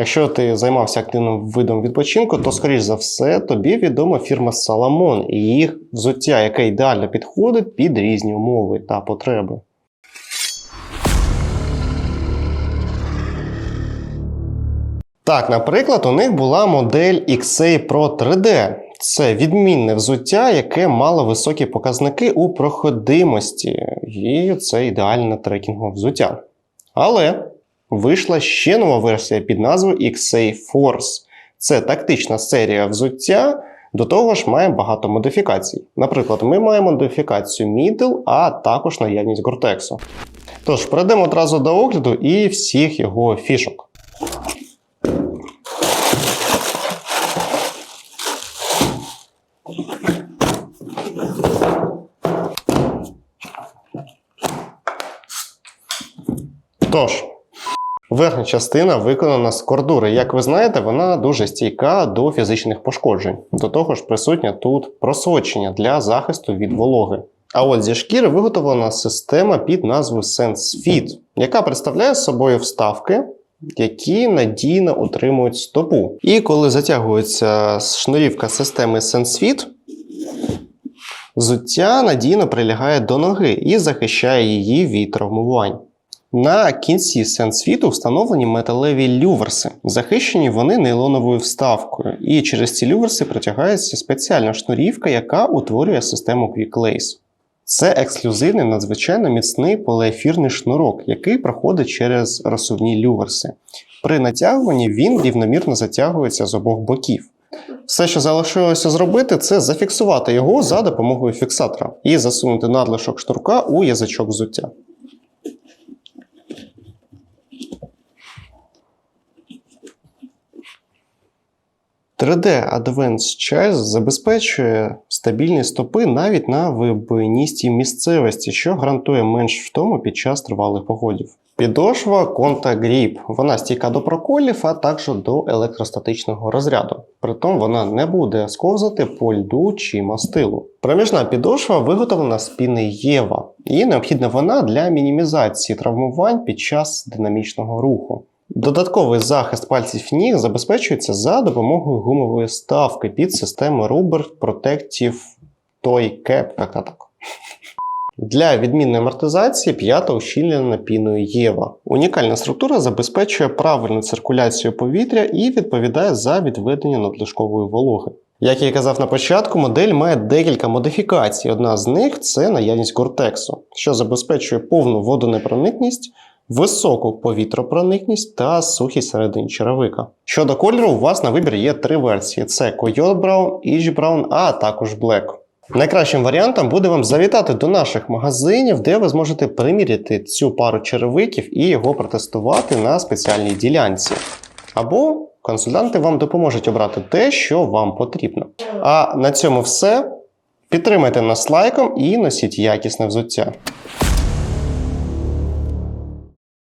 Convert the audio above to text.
Якщо ти займався активним видом відпочинку, то, скоріш за все, тобі відома фірма Salomon і їх взуття, яке ідеально підходить під різні умови та потреби. Так, наприклад, у них була модель XA Pro 3D. Це відмінне взуття, яке мало високі показники у проходимості, і це ідеальне трекінгове взуття. Але вийшла ще нова версія під назвою XA Force. Це тактична серія взуття, до того ж має багато модифікацій. Наприклад, ми маємо модифікацію Middle, а також наявність Гортексу. Тож, перейдемо одразу до огляду і всіх його фішок. Тож, верхня частина виконана з кордури. Як ви знаєте, вона дуже стійка до фізичних пошкоджень. До того ж, присутня тут просочення для захисту від вологи. А от зі шкіри виготовлена система під назвою SenseFit, яка представляє собою вставки, які надійно утримують стопу. І коли затягується шнурівка системи SenseFit, взуття надійно прилягає до ноги і захищає її від травмувань. На кінці сенсвіту встановлені металеві люверси. Захищені вони нейлоновою вставкою, і через ці люверси протягається спеціальна шнурівка, яка утворює систему Quick Lace. Це ексклюзивний надзвичайно міцний поліефірний шнурок, який проходить через розсувні люверси. При натягуванні він рівномірно затягується з обох боків. Все, що залишилося зробити, це зафіксувати його за допомогою фіксатора і засунути надлишок шнурка у язичок взуття. 3D Advanced Choice забезпечує стабільні стопи навіть на вибоїністій місцевості, що гарантує менш втому під час тривалих походів. Підошва Conta Grip. Вона стійка до проколів, а також до електростатичного розряду. Притом вона не буде сковзати по льду чи мастилу. Проміжна підошва виготовлена з піни Єва, і необхідна вона для мінімізації травмувань під час динамічного руху. Додатковий захист пальців ніг забезпечується за допомогою гумової ставки під системою Rubber Protective Toy Cap. Для відмінної амортизації п'ята ущільнена піною Єва. Унікальна структура забезпечує правильну циркуляцію повітря і відповідає за відведення надлишкової вологи. Як я казав на початку, модель має декілька модифікацій. Одна з них це наявність гортексу, що забезпечує повну водонепроникність, високу повітропроникність та сухість середині черевика. Щодо кольору, у вас на вибір є три версії: це Coyote Brown, Edge Brown, а також Black. Найкращим варіантом буде вам завітати до наших магазинів, де ви зможете приміряти цю пару черевиків і його протестувати на спеціальній ділянці. Або консультанти вам допоможуть обрати те, що вам потрібно. А на цьому все. Підтримайте нас лайком і носіть якісне взуття.